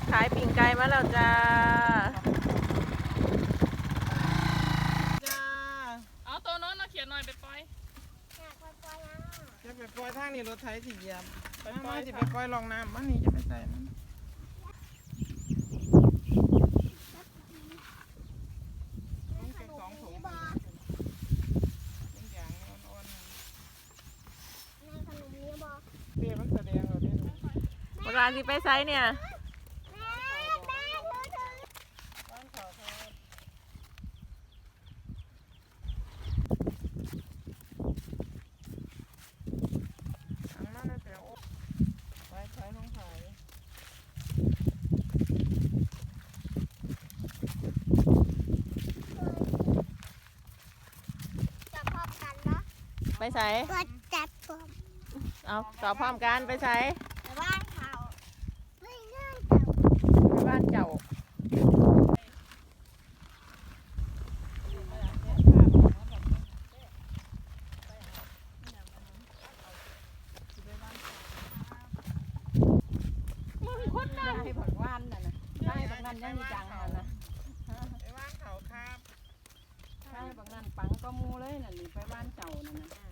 ถขายปิ่งไก่มาแล้วจ้า จ้าเอาตัวโน้นเอาเขียนหน่อยไปปล่อยจะไปปล่อยทางนี้รถไถสิเหยียบไปปล่อยสิไปปล่อยลองน้ำมันนี่จะไปใส่มันมันเป็นสองถุงเป็นอย่างอ่อนๆเปียมันแสดงเราได้ดูเวลาที่ไปไซเนี่ย บ้านเขาเขาอังมาแล้วแต่โอ้ไปใช้ลงไถ ไปไซก็จัดผมเอาตอบพร้อมกันไปไซแต่บ้านเขาไม่ง่ายแต่ไปบ้านเจ้าให้ผักว่านน่ะนะให้ผักนั่นยังมีจังน่ะนะไปบ้านเขาครับให้ผักนั่นปังก็มูเลยน่ะนี่ไปบ้านเจ้าน่ะนะ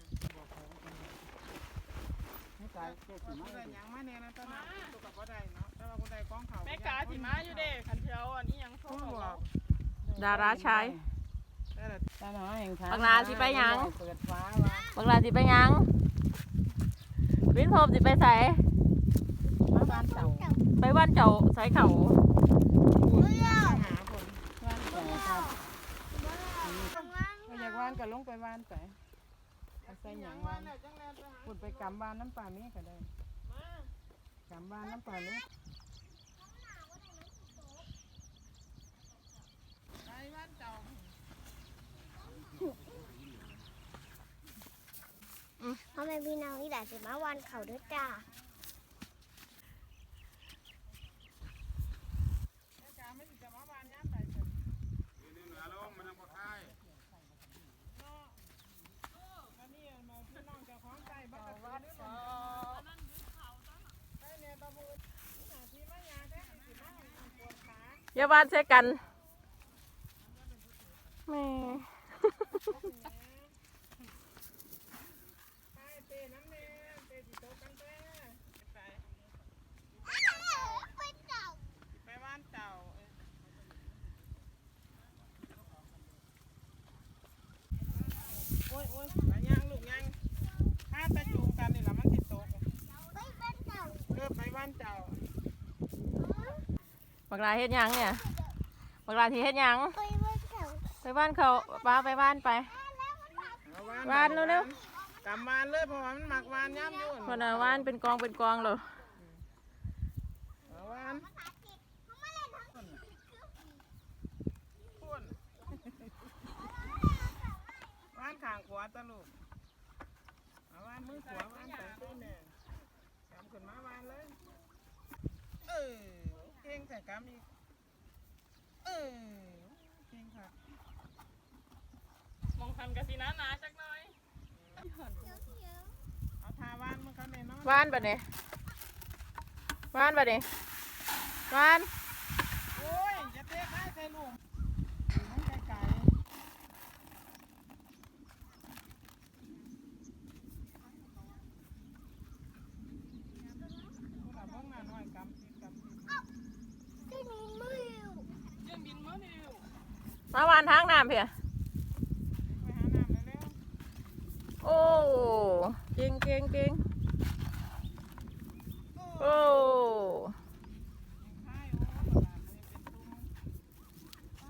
ผมก็ได้หยังมาเนี่ยนะตอนนั้นตัวกับบ่ได้เนาะแต่ว่าบ่ได้กล้องเขาแม่กาสิมาอยู่เด้ขันเทียวอันนี้ยังโทรเขาบอกบอกดาราชายได้ละบักลาสิไปหยังเปิดฟ้าว่าบักลาสิไปหยังวินโฮมสิไปไสมาบ้านเต่าไปบ้านเจ้าไสเขาพูดหาผลบ้านเจ้าครับก็อยากว่านก็ลงไปว่านไป เอาใส่หยังว่านพูดไปกำบานน้ำปลาเมีก็ได้กำบานน้ำปลาเมีไปบ้านเต่าพ่อแม่พี่น้องที่ด่าสิมาวันเขาด้วยจ้า ไม่สิจะมาบ้านย่ำไปเถอะอันนี้มาพี่น้องเจ้าของไก่บ้านวัดเออไปเนี่ยตะบูหน้าที่มายาแท้สิมาปวดขา อย่าบ้านใส่กันแม่ ไปเตะน้ำแน่เตะสิโตกันแท้ไป ไปเจ้า ไปบ้านเจ้าเอ้ยโอ้ยโอ้ยไปย่างลูกย่างถ้าตะจูงกันนี่ละมันสิตก ไปบ้านเจ้า เออไปบ้านเจ้า บักลาเฮ็ดหยังเนี่ยบักลาที่เฮ็ดหยัง ไปบ้านเจ้าไปบ้านเขาป้าไปบ้านไปเอาวานเร็ว กำวานเลยเพราะว่ามันหมักวานย่ำอยู่คนน่ะว่านเป็นกองเป็นกองเลยเอาวานพุ่นวานข้างขวาตะลูกเอาวานมือขวาวานไปตื้อแน่กำขึ้นมาวานเลย เออเก่งแต่กำอีกเออเก่งค่ะมองคันกะสินาหนาจักหน่อยเอาทาวานมันก็แน่นอน ว่านบัดนี้ว่านบัดนี้ว่าน โอ้ยอย่าเตะข้าใส่ลูกมันไกลๆผู้หลับเบิ่งหน้าน้อยกำสิกำสิ ที่นี่มือ ยังบินมาเร็ว มาวานทางน้ำเพียโอ้เก่งเก่งเก่งโอ้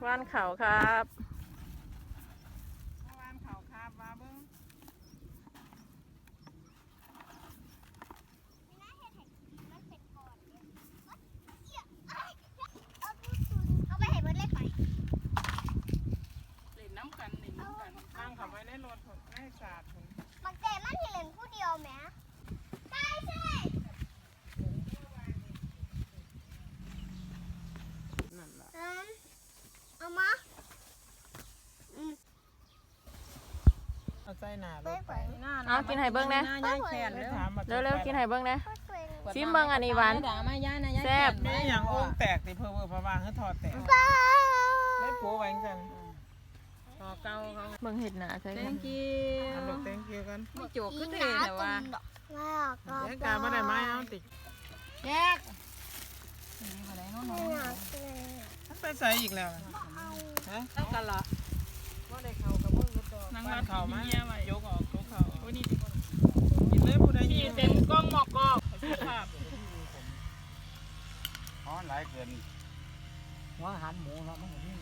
วานเข่าครับ เมื่อวานเขาคาบว่าเบิ่ง เอาไปให้เบิร์ดเลยไป เล่นน้ำกันเล่นน้ำกัน ตั้งเขาไว้ในรถ ผมให้สาดผมบางแต่มันที่เล่นผู้เดียวแหมใช่ใช่นั่นล่ะอืมเอามาเอาใส่หน้ารถไปเอากินไห้เบิ้งนะไปเปิดได้ถามมาเร็วๆกินไห้เบิ้งนะ ก็สวยชิมเบิ้งอันนี้หวานด่ามาย่านะย่าแซ่บมีอย่างโอ่งแตกติเพิ่มเพิ่มพะวางให้ถอดแตกไม่ปูไว้จังพ อเก่าเขาเบิ่งเห็ดหนาใช่ไหม thank you อันดอกแตงเกียวกันไม่โจกก็เท่แต่ว่าไม่ออกก็แยกการมาได้ไหมเอาติแยกนี่มาได้น้องไม่อยากเลยมันไปใส่อีกแล้วนะฮะๆตั้งกันเหรอว่าได้เขากับมึงก็ตัวนางบ้ารันดเขาไหมเมียไว้ยกออกยกเขาโอ้ยนี่กินเลยผู้ใดพี่ยินเต็มกล้องหมอกกอกภาพฮ้อนหลายเกินหัวอาหารหมูเนาะมันก็มี